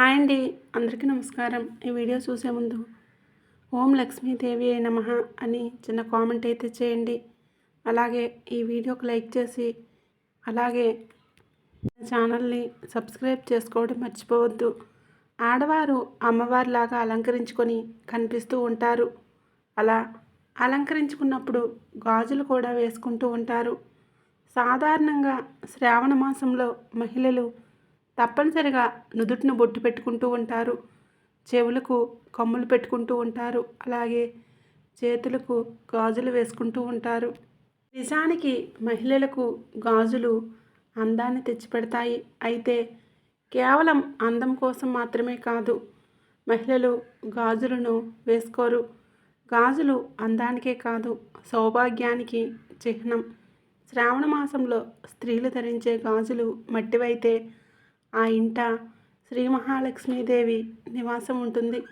Hi అండి. అందరికీ నమస్కారం. ఈ వీడియో చూసే ముందు ఓం లక్ష్మీదేవి అయి నమ అని చిన్న కామెంట్ అయితే చేయండి. అలాగే ఈ వీడియోకి లైక్ చేసి అలాగే ఛానల్ని సబ్స్క్రైబ్ చేసుకోవడం మర్చిపోవద్దు. ఆడవారు అమ్మవారిలాగా అలంకరించుకొని కనిపిస్తూ ఉంటారు. అలా అలంకరించుకున్నప్పుడు గాజులు కూడా వేసుకుంటూ ఉంటారు. సాధారణంగా శ్రావణ మాసంలో మహిళలు తప్పనిసరిగా నుదుటిన బొట్టు పెట్టుకుంటూ ఉంటారు. చెవులకు కమ్ములు పెట్టుకుంటూ ఉంటారు. అలాగే చేతులకు గాజులు వేసుకుంటూ ఉంటారు. నిజానికి మహిళలకు గాజులు అందాన్ని తెచ్చిపెడతాయి. అయితే కేవలం అందం కోసం మాత్రమే కాదు మహిళలు గాజులను వేసుకోరు. గాజులు అందానికే కాదు సౌభాగ్యానికి చిహ్నం. శ్రావణ మాసంలో స్త్రీలు ధరించే గాజులు మట్టివైతే ఆ ఇంట శ్రీ మహాలక్ష్మీదేవి నివాసం ఉంటుంది.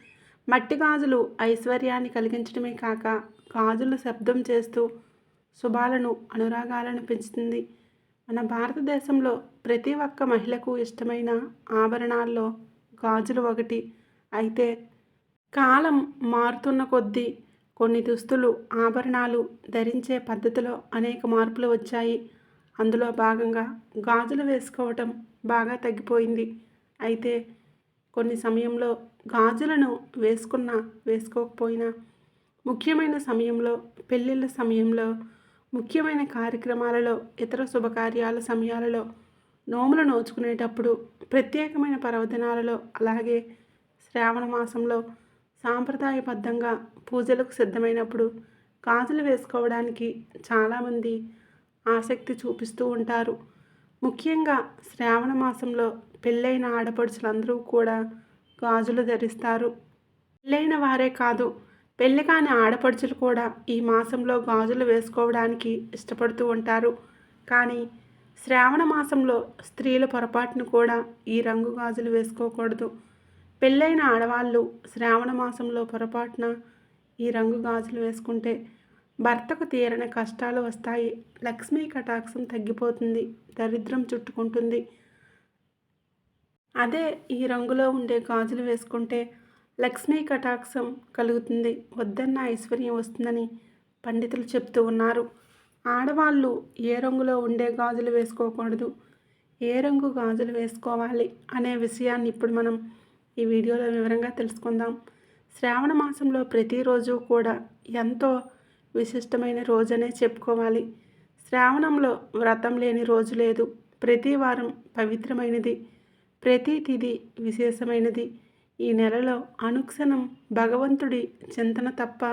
మట్టి గాజులు ఐశ్వర్యాన్ని కలిగించడమే కాక గాజులు శబ్దం చేస్తూ శుభాలను అనురాగాలను పెంచుతుంది. మన భారతదేశంలో ప్రతి ఒక్క మహిళకు ఇష్టమైన ఆభరణాల్లో గాజులు ఒకటి. అయితే కాలం మారుతున్న కొద్దీ కొన్ని దుస్తులు ఆభరణాలు ధరించే పద్ధతిలో అనేక మార్పులు వచ్చాయి. అందులో భాగంగా గాజులు వేసుకోవటం బాగా తగ్గిపోయింది. అయితే కొన్ని సమయంలో గాజులను వేసుకున్నా వేసుకోకపోయినా ముఖ్యమైన సమయంలో పెళ్ళిళ్ళ సమయంలో ముఖ్యమైన కార్యక్రమాలలో ఇతర శుభకార్యాల సమయాలలో నోములు నోచుకునేటప్పుడు ప్రత్యేకమైన పర్వదినాలలో అలాగే శ్రావణ మాసంలో సాంప్రదాయబద్ధంగా పూజలకు సిద్ధమైనప్పుడు గాజులు వేసుకోవడానికి చాలామంది ఆసక్తి చూపిస్తూ ఉంటారు. ముఖ్యంగా శ్రావణ మాసంలో పెళ్ళైన ఆడపడుచులందరూ కూడా గాజులు ధరిస్తారు. పెళ్ళైన వారే కాదు పెళ్ళి కాని ఆడపడుచులు కూడా ఈ మాసంలో గాజులు వేసుకోవడానికి ఇష్టపడుతూ ఉంటారు. కానీ శ్రావణ మాసంలో స్త్రీల పొరపాటును కూడా ఈ రంగు గాజులు వేసుకోకూడదు. పెళ్ళైన ఆడవాళ్ళు శ్రావణ మాసంలో పొరపాటున ఈ రంగు గాజులు వేసుకుంటే భర్తకు తీరని కష్టాలు వస్తాయి. లక్ష్మీ కటాక్షం తగ్గిపోతుంది. దరిద్రం చుట్టుకుంటుంది. అదే ఈ రంగులో ఉండే గాజులు వేసుకుంటే లక్ష్మీ కటాక్షం కలుగుతుంది. వద్దన్న ఐశ్వర్యం వస్తుందని పండితులు చెప్తూ ఉన్నారు. ఆడవాళ్ళు ఏ రంగులో ఉండే గాజులు వేసుకోకూడదు. ఏ రంగు గాజులు వేసుకోవాలి అనే విషయాన్ని ఇప్పుడు మనం ఈ వీడియోలో వివరంగా తెలుసుకుందాం. శ్రావణ మాసంలో ప్రతిరోజు కూడా ఎంతో విశిష్టమైన రోజనే చెప్పుకోవాలి. శ్రావణంలో వ్రతం లేని రోజు లేదు. ప్రతి వారం పవిత్రమైనది. ప్రతి తిథి విశేషమైనది. ఈ నెలలో అనుక్షణం భగవంతుడి చింతన తప్ప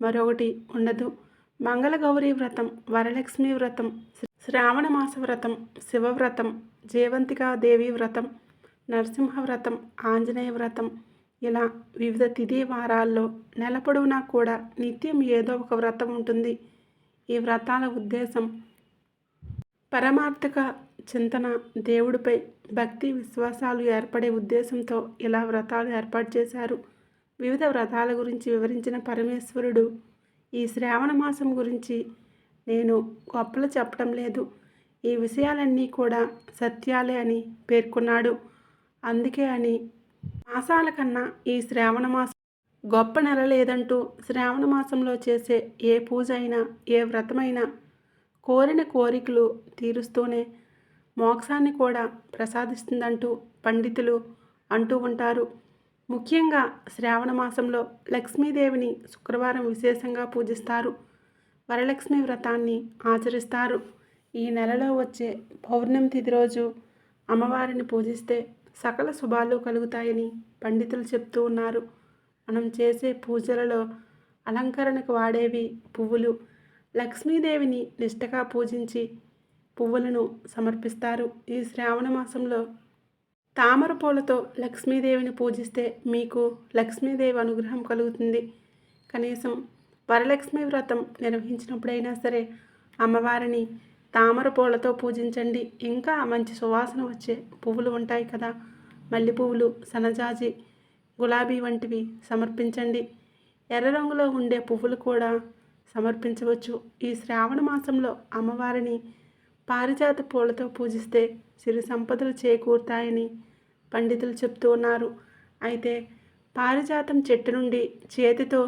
మరొకటి ఉండదు. మంగళగౌరి వ్రతం వరలక్ష్మి వ్రతం శ్రావణ మాస వ్రతం శివవ్రతం జయవంతికా దేవి వ్రతం నరసింహ వ్రతం ఆంజనేయ వ్రతం ఇలా వివిధ తిథి వారాల్లో నెల పొడవునా కూడా నిత్యం ఏదో ఒక వ్రతం ఉంటుంది. ఈ వ్రతాల ఉద్దేశం పరమార్థక చింతన దేవుడిపై భక్తి విశ్వాసాలు ఏర్పడే ఉద్దేశంతో ఇలా వ్రతాలు ఏర్పాటు చేశారు. వివిధ వ్రతాల గురించి వివరించిన పరమేశ్వరుడు ఈ శ్రావణ మాసం గురించి నేను గొప్పలు చెప్పడం లేదు. ఈ విషయాలన్నీ కూడా సత్యాలే అని పేర్కొన్నాడు. అందుకే అని మాసాల కన్నా ఈ శ్రావణ మాసం గొప్ప నెల లేదంటూ శ్రావణ మాసంలో చేసే ఏ పూజ అయినా ఏ వ్రతమైనా కోరిన కోరికలు తీరుస్తూనే మోక్షాన్ని కూడా ప్రసాదిస్తుందంటూ పండితులు అంటూ ఉంటారు. ముఖ్యంగా శ్రావణ మాసంలో లక్ష్మీదేవిని శుక్రవారం విశేషంగా పూజిస్తారు. వరలక్ష్మి వ్రతాన్ని ఆచరిస్తారు. ఈ నెలలో వచ్చే పౌర్ణమి తిథి రోజు అమ్మవారిని పూజిస్తే సకల శుభాలు కలుగుతాయని పండితులు చెప్తూ ఉన్నారు. మనం చేసే పూజలలో అలంకరణకు వాడేవి పువ్వులు. లక్ష్మీదేవిని నిష్టగా పూజించి పువ్వులను సమర్పిస్తారు. ఈ శ్రావణ మాసంలో తామర పూలతో లక్ష్మీదేవిని పూజిస్తే మీకు లక్ష్మీదేవి అనుగ్రహం కలుగుతుంది. కనీసం వరలక్ష్మి వ్రతం నిర్వహించినప్పుడైనా సరే అమ్మవారిని తామర పూలతో పూజించండి. ఇంకా మంచి సువాసన వచ్చే పువ్వులు ఉంటాయి కదా. మల్లె పువ్వులు సనజాజి గులాబీ వంటివి సమర్పించండి. ఎర్ర రంగులో ఉండే పువ్వులు కూడా సమర్పించవచ్చు. ఈ శ్రావణ మాసంలో అమ్మవారిని పారిజాత పూలతో పూజిస్తే సిరి సంపదలు చేకూరుతాయని పండితులు చెప్తూ ఉన్నారు. అయితే పారిజాతం చెట్టు నుండి చేతితో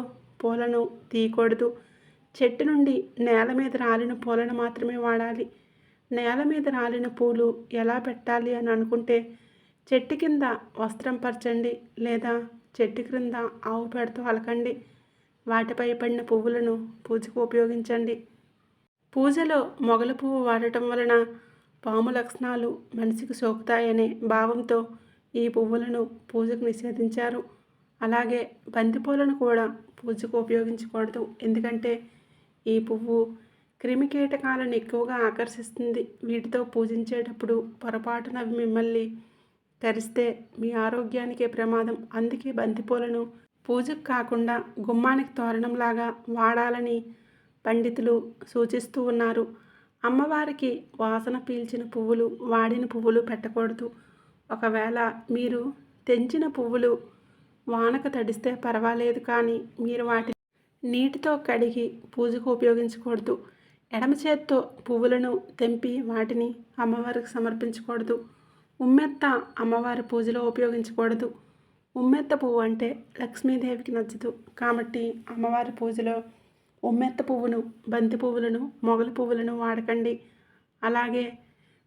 పూలను తీయకూడదు. చెట్టు నుండి నేల మీద రాలిన పూలను మాత్రమే వాడాలి. నేల మీద రాలిన పూలు ఎలా పెట్టాలి అని అనుకుంటే చెట్టు కింద వస్త్రం పరచండి లేదా చెట్టు క్రింద ఆవు పెడతో అలకండి. వాటిపై పడిన పువ్వులను పూజకు ఉపయోగించండి. పూజలో మొగల పువ్వు వాడటం వలన పాము లక్షణాలు మనిషికి సోకుతాయనే భావంతో ఈ పువ్వులను పూజకు నిషేధించారు. అలాగే బంతిపూలను కూడా పూజకు ఉపయోగించకూడదు. ఎందుకంటే ఈ పువ్వు క్రిమి కీటకాలను ఎక్కువగా ఆకర్షిస్తుంది. వీటితో పూజించేటప్పుడు పొరపాటున అవి మిమ్మల్ని కరిస్తే మీ ఆరోగ్యానికే ప్రమాదం. అందుకే బంతిపూలను పూజకు కాకుండా గుమ్మానికి తోరణంలాగా వాడాలని పండితులు సూచిస్తూ ఉన్నారు. అమ్మవారికి వాసన పీల్చిన పువ్వులు వాడిన పువ్వులు పెట్టకూడదు. ఒకవేళ మీరు తెంచిన పువ్వులు వానకు తడిస్తే పర్వాలేదు కానీ మీరు వాటి నీటితో కడిగి పూజకు ఉపయోగించకూడదు. ఎడమ చేత్తో పువ్వులను తెంపి వాటిని అమ్మవారికి సమర్పించకూడదు. ఉమ్మెత్త అమ్మవారి పూజలో ఉపయోగించకూడదు. ఉమ్మెత్త పువ్వు అంటే లక్ష్మీదేవికి నచ్చదు. కాబట్టి అమ్మవారి పూజలో ఉమ్మెత్త పువ్వును బంతి పువ్వులను మొగలి పువ్వులను వాడకండి. అలాగే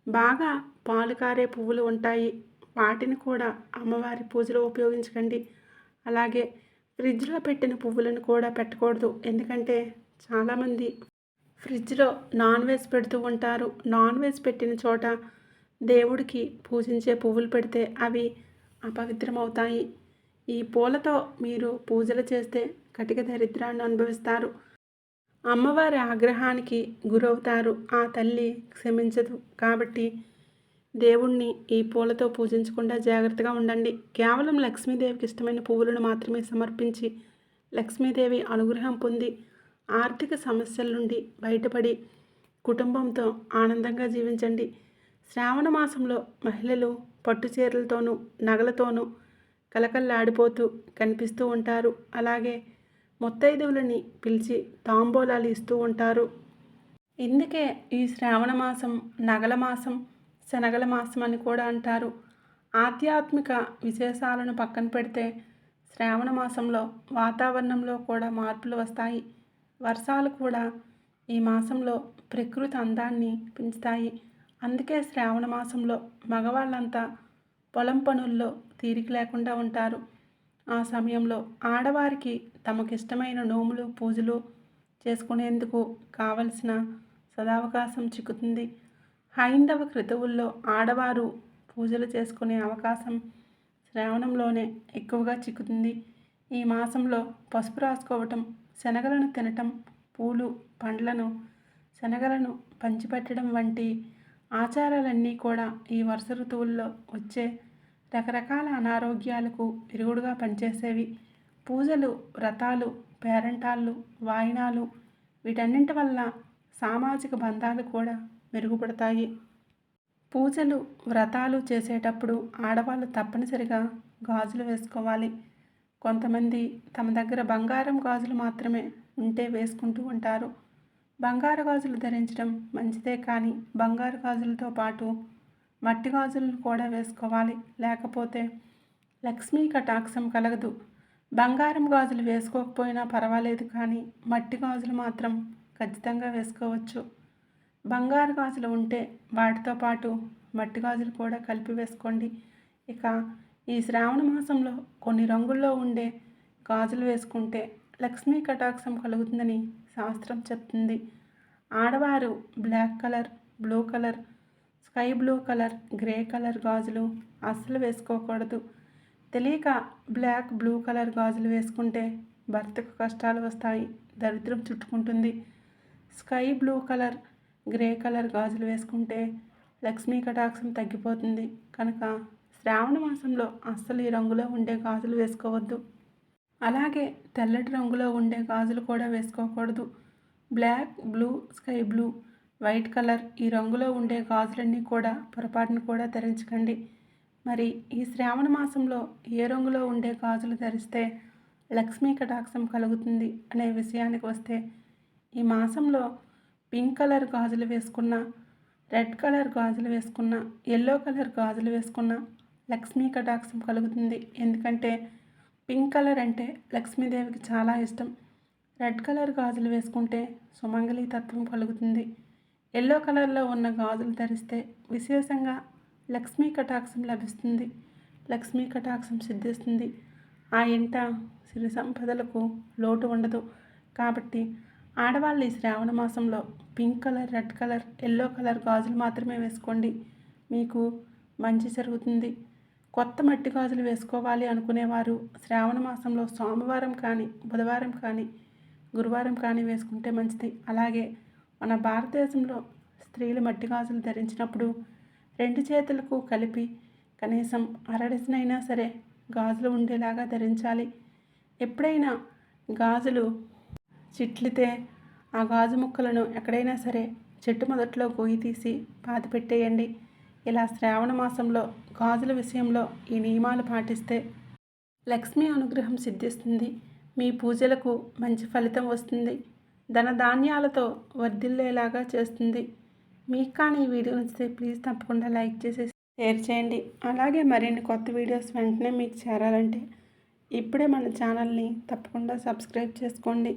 బాగా పాలు కారే పువ్వులు ఉంటాయి. వాటిని కూడా అమ్మవారి పూజలో ఉపయోగించకండి. అలాగే ఫ్రిడ్జ్లో పెట్టిన పువ్వులను కూడా పెట్టకూడదు. ఎందుకంటే చాలామంది ఫ్రిడ్జ్లో నాన్ వెజ్ పెడుతూ ఉంటారు. నాన్ వెజ్ పెట్టిన చోట దేవుడికి పూజించే పువ్వులు పెడితే అవి అపవిత్రమవుతాయి. ఈ పూలతో మీరు పూజలు చేస్తే కటిక దరిద్రాన్ని అనుభవిస్తారు. అమ్మవారి ఆగ్రహానికి గురవుతారు. ఆ తల్లి క్షమించదు. కాబట్టి దేవుణ్ణి ఈ పూలతో పూజించకుండా జాగ్రత్తగా ఉండండి. కేవలం లక్ష్మీదేవికి ఇష్టమైన పువ్వులను మాత్రమే సమర్పించి లక్ష్మీదేవి అనుగ్రహం పొంది ఆర్థిక సమస్యల నుండి బయటపడి కుటుంబంతో ఆనందంగా జీవించండి. శ్రావణ మాసంలో మహిళలు పట్టు చీరలతోనూ నగలతోనూ కలకల్లాడిపోతూ కనిపిస్తూ ఉంటారు. అలాగే ముత్తైదువులని పిలిచి తాంబూలాలు ఇస్తూ ఉంటారు. ఇందుకే ఈ శ్రావణ మాసం నగల మాసం శనగల మాసం అని కూడా అంటారు. ఆధ్యాత్మిక విశేషాలను పక్కన పెడితే శ్రావణ మాసంలో వాతావరణంలో కూడా మార్పులు వస్తాయి. వర్షాలు కూడా ఈ మాసంలో ప్రకృతి అందాన్ని పెంచుతాయి. అందుకే శ్రావణ మాసంలో మగవాళ్ళంతా పొలం పనుల్లో తీరిక లేకుండా ఉంటారు. ఆ సమయంలో ఆడవారికి తమకిష్టమైన నోములు పూజలు చేసుకునేందుకు కావలసిన సదావకాశం చిక్కుతుంది. హైందవ క్రితువుల్లో ఆడవారు పూజలు చేసుకునే అవకాశం శ్రావణంలోనే ఎక్కువగా చిక్కుతుంది. ఈ మాసంలో పసుపు రాసుకోవటం శనగలను తినటం పూలు పండ్లను శనగలను పంచిపెట్టడం వంటి ఆచారాలన్నీ కూడా ఈ వర్ష ఋతువుల్లో వచ్చే రకరకాల అనారోగ్యాలకు విరుగుడుగా పనిచేసేవి. పూజలు వ్రతాలు పేరంటాళ్ళు వాయినాలు వీటన్నింటి వల్ల సామాజిక బంధాలు కూడా మెరుగుపడతాయి. పూజలు వ్రతాలు చేసేటప్పుడు ఆడవాళ్ళు తప్పనిసరిగా గాజులు వేసుకోవాలి. కొంతమంది తమ దగ్గర బంగారం గాజులు మాత్రమే ఉంటే వేసుకుంటూ ఉంటారు. బంగారు గాజులు ధరించడం మంచిదే కానీ బంగారు గాజులతో పాటు మట్టి గాజులను కూడా వేసుకోవాలి. లేకపోతే లక్ష్మీ కటాక్షం కలగదు. బంగారం గాజులు వేసుకోకపోయినా పర్వాలేదు కానీ మట్టి గాజులు మాత్రం ఖచ్చితంగా వేసుకోవచ్చు. బంగారు గాజులు ఉంటే వాటితో పాటు మట్టి గాజులు కూడా కలిపి వేసుకోండి. ఇక ఈ శ్రావణ మాసంలో కొన్ని రంగుల్లో ఉండే గాజులు వేసుకుంటే లక్ష్మీ కటాక్షం కలుగుతుందని శాస్త్రం చెప్తుంది. ఆడవారు black colour blue colour sky blue colour grey colour గాజులు అస్సలు వేసుకోకూడదు. తెలియక బ్లాక్ బ్లూ కలర్ గాజులు వేసుకుంటే భర్తకు కష్టాలు వస్తాయి దరిద్రం చుట్టుకుంటుంది. Sky blue colour grey colour గాజులు వేసుకుంటే లక్ష్మీ కటాక్షం తగ్గిపోతుంది. కనుక శ్రావణ మాసంలో అస్సలు ఈ రంగులో ఉండే గాజులు వేసుకోవద్దు. అలాగే తెల్లటి రంగులో ఉండే గాజులు కూడా వేసుకోకూడదు. Black blue sky blue white colour ఈ రంగులో ఉండే గాజులన్నీ కూడా పొరపాటును కూడా ధరించకండి. మరి ఈ శ్రావణ మాసంలో ఏ రంగులో ఉండే గాజులు ధరిస్తే లక్ష్మీ కటాక్షం కలుగుతుంది అనే విషయానికి వస్తే ఈ మాసంలో పింక్ కలర్ గాజులు వేసుకున్న రెడ్ కలర్ గాజులు వేసుకున్న ఎల్లో కలర్ గాజులు వేసుకున్న లక్ష్మీ కటాక్షం కలుగుతుంది. ఎందుకంటే పింక్ కలర్ అంటే లక్ష్మీదేవికి చాలా ఇష్టం. రెడ్ కలర్ గాజులు వేసుకుంటే సుమంగళి తత్వం కలుగుతుంది. ఎల్లో కలర్లో ఉన్న గాజులు ధరిస్తే విశేషంగా లక్ష్మీ కటాక్షం లభిస్తుంది. లక్ష్మీ కటాక్షం సిద్ధిస్తుంది. ఆ ఇంట సిరి సంపదలకు లోటు ఉండదు. కాబట్టి ఆడవాళ్ళు ఈ శ్రావణ మాసంలో pink colour red colour yellow colour గాజులు మాత్రమే వేసుకోండి. మీకు మంచి జరుగుతుంది. కొత్త మట్టి గాజులు వేసుకోవాలి అనుకునేవారు. శ్రావణ మాసంలో సోమవారం కానీ బుధవారం కానీ గురువారం కానీ వేసుకుంటే మంచిది. అలాగే మన భారతదేశంలో స్త్రీలు మట్టి గాజులు ధరించినప్పుడు రెండు చేతులకు కలిపి కనీసం అరడజనైనా సరే గాజులు ఉండేలాగా ధరించాలి. ఎప్పుడైనా గాజులు చిట్లితే ఆ గాజు ముక్కలను ఎక్కడైనా సరే చెట్టు మొదట్లో గొయ్యి తీసి పాతి పెట్టేయండి. ఇలా శ్రావణ మాసంలో గాజుల విషయంలో ఈ నియమాలు పాటిస్తే లక్ష్మీ అనుగ్రహం సిద్ధిస్తుంది. మీ పూజలకు మంచి ఫలితం వస్తుంది. ధన ధాన్యాలతో వర్ధిల్లేలాగా చేస్తుంది. మీకు కానీ ఈ వీడియో నచ్చితే ప్లీజ్ తప్పకుండా లైక్ చేసి షేర్ చేయండి. అలాగే మరిన్ని కొత్త వీడియోస్ వెంటనే మీకు చేరాలంటే ఇప్పుడే మన ఛానల్ని తప్పకుండా సబ్స్క్రైబ్ చేసుకోండి.